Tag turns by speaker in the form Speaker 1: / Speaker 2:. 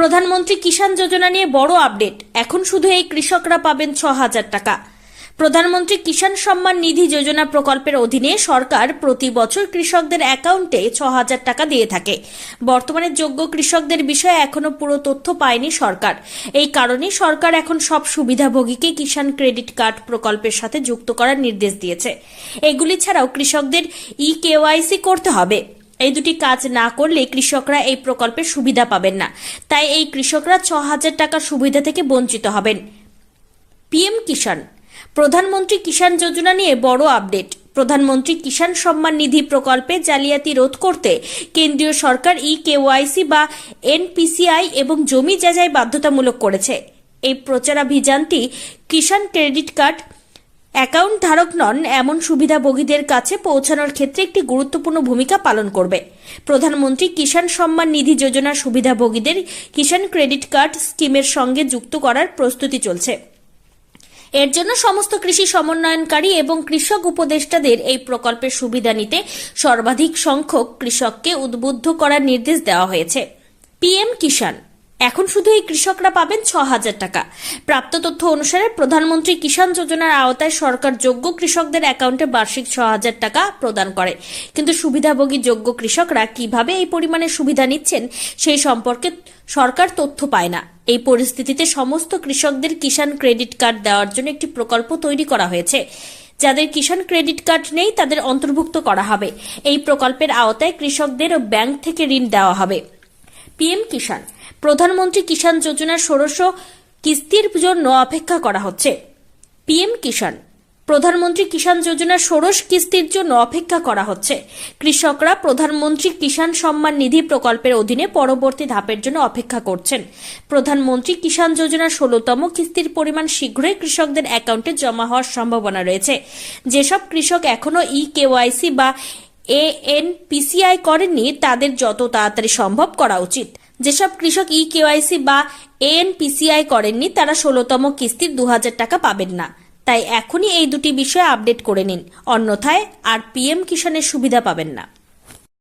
Speaker 1: প্রধানমন্ত্রী কিষাণ যোজনা নিয়ে বড় আপডেট। এখন শুধু এই কৃষকরা পাবেন ছ হাজার টাকা। প্রধানমন্ত্রী কিষাণ সম্মান নিধি যোজনা প্রকল্পের অধীনে সরকার প্রতি বছর কৃষকদের অ্যাকাউন্টে ছ হাজার টাকা দিয়ে থাকে। বর্তমানে যোগ্য কৃষকদের বিষয়ে এখনও পুরো তথ্য পায়নি সরকার। এই কারণে সরকার এখন সব সুবিধাভোগীকে কিষাণ ক্রেডিট কার্ড প্রকল্পের সাথে যুক্ত করার নির্দেশ দিয়েছে। এগুলি ছাড়াও কৃষকদের ই কেওয়াইসি করতে হবে। এই দুটি কাজ না করলে কৃষকরা এই প্রকল্পের সুবিধা পাবেন না। তাই এই কৃষকরা ছ হাজার টাকার সুবিধা থেকে বঞ্চিত হবেন। পিএম কিষাণ। প্রধানমন্ত্রী কিষাণ যোজনা নিয়ে বড় আপডেট। প্রধানমন্ত্রী কিষাণ সম্মান নিধি প্রকল্পে জালিয়াতি রোধ করতে কেন্দ্রীয় সরকার ই কেওয়াইসি বা এনপিসিআই এবং জমি যাচাই বাধ্যতামূলক করেছে। এই প্রচারাভিযানটি কিষাণ ক্রেডিট কার্ড অ্যাকাউন্ট ধারক নন এমন সুবিধাভোগীদের কাছে পৌঁছানোর ক্ষেত্রে একটি গুরুত্বপূর্ণ ভূমিকা পালন করবে। প্রধানমন্ত্রী কিষাণ সম্মান নিধি যোজনার সুবিধাভোগীদের কিষাণ ক্রেডিট কার্ড স্কিমের সঙ্গে যুক্ত করার প্রস্তুতি চলছে। এর জন্য সমস্ত কৃষি সমন্বয়নকারী এবং কৃষক উপদেষ্টাদের এই প্রকল্পের সুবিধা নিতে সর্বাধিক সংখ্যক কৃষককে উদ্বুদ্ধ করার নির্দেশ দেওয়া হয়েছে। পিএম কিষাণ এখন শুধু এই কৃষকরা পাবেন ছ হাজার টাকা। প্রাপ্ত তথ্য অনুসারে প্রধানমন্ত্রী কিষাণ যোজনার আওতায় সরকার যোগ্য কৃষকদের অ্যাকাউন্টে বার্ষিক ছ হাজার টাকা প্রদান করে। কিন্তু সুবিধাভোগী যোগ্য কৃষকরা কীভাবে এই পরিমাণে সুবিধা নিচ্ছেন সেই সম্পর্কে সরকার তথ্য পায় না। এই পরিস্থিতিতে সমস্ত কৃষকদের কিষাণ ক্রেডিট কার্ড দেওয়ার জন্য একটি প্রকল্প তৈরি করা হয়েছে। যাদের কিষাণ ক্রেডিট কার্ড নেই, তাদের অন্তর্ভুক্ত করা হবে। এই প্রকল্পের আওতায় কৃষকদের ব্যাংক থেকে ঋণ দেওয়া হবে। পিএম কিষাণ প্রধানমন্ত্রী কিষাণ যোজনার ষোড়শ কিস্তির জন্য অপেক্ষা করা হচ্ছে। পিএম কিষাণ, প্রধানমন্ত্রী কিষাণ যোজনার ষোড়শ কিস্তির জন্য অপেক্ষা করা হচ্ছে। কৃষকরা প্রধানমন্ত্রী কিষাণ সম্মান নিধি প্রকল্পের অধীনে পরবর্তী ধাপের জন্য অপেক্ষা করছেন। প্রধানমন্ত্রী কিষাণ যোজনার ষোলতম কিস্তির পরিমাণ শীঘ্রই কৃষকদের অ্যাকাউন্টে জমা হওয়ার সম্ভাবনা রয়েছে। যেসব কৃষক এখনও ই কেওয়াইসি বা এএনপিসিআই করেননি, তাদের যত তাড়াতাড়ি সম্ভব করা উচিত। যেসব কৃষক ই কেওয়াইসি বা এএনপিসিআই করেননি, তারা ষোলতম কিস্তির দু হাজার টাকা পাবেন না। তাই এখনই এই দুটি বিষয়ে আপডেট করে নিন। অন্যথায় আর পিএম কিষাণের সুবিধা পাবেন না।